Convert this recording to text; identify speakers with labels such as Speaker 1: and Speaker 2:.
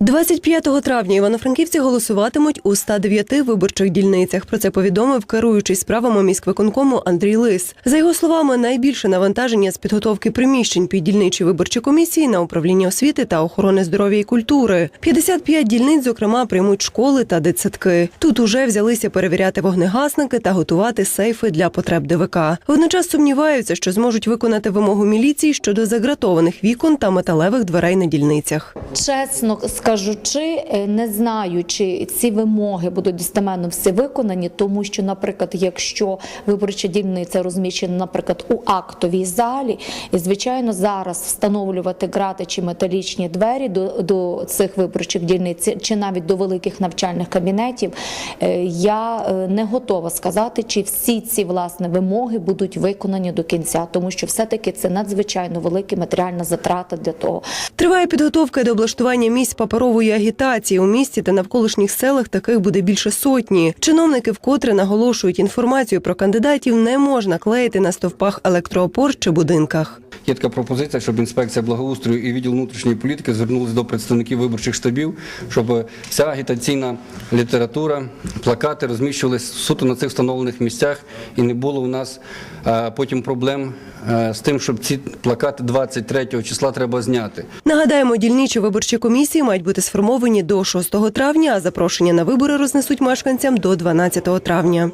Speaker 1: 25 травня івано-франківці голосуватимуть у 109 виборчих дільницях. Про це повідомив керуючий справами міськвиконкому Андрій Лис. За його словами, найбільше навантаження з підготовки приміщень під дільничі виборчі комісії на управління освіти та охорони здоров'я і культури. 55 дільниць, зокрема, приймуть школи та дитсадки. Тут уже взялися перевіряти вогнегасники та готувати сейфи для потреб ДВК. Водночас сумніваються, що зможуть виконати вимогу міліції щодо загратованих вікон та металевих дверей на дільницях.
Speaker 2: Чесно скажучи, е, не знаю, чи ці вимоги будуть достеменно всі виконані, тому що, наприклад, якщо виборча дільниця розміщена, наприклад, у актовій залі, і звичайно зараз встановлювати грати чи металічні двері до, до цих виборчих дільниць, чи навіть до великих навчальних кабінетів, е, я е, не готова сказати, чи всі ці власне вимоги будуть виконані до кінця, тому що все-таки це надзвичайно велика матеріальна затрата для того.
Speaker 1: Триває підготовка до облаштування місць паперової агітації. У місті та навколишніх селах таких буде більше сотні. Чиновники вкотре наголошують, інформацію про кандидатів не можна клеїти на стовпах електроопор чи будинках.
Speaker 3: Є така пропозиція, щоб інспекція благоустрою і відділ внутрішньої політики звернулися до представників виборчих штабів, щоб вся агітаційна література, плакати розміщувалися суто на цих встановлених місцях, і не було у нас е, потім проблем е, з тим, щоб ці плакати 23 числа треба зняти.
Speaker 1: Нагадаємо, дільничі виборчі комісії мають бути сформовані до 6 травня, а запрошення на вибори рознесуть мешканцям до 12 травня.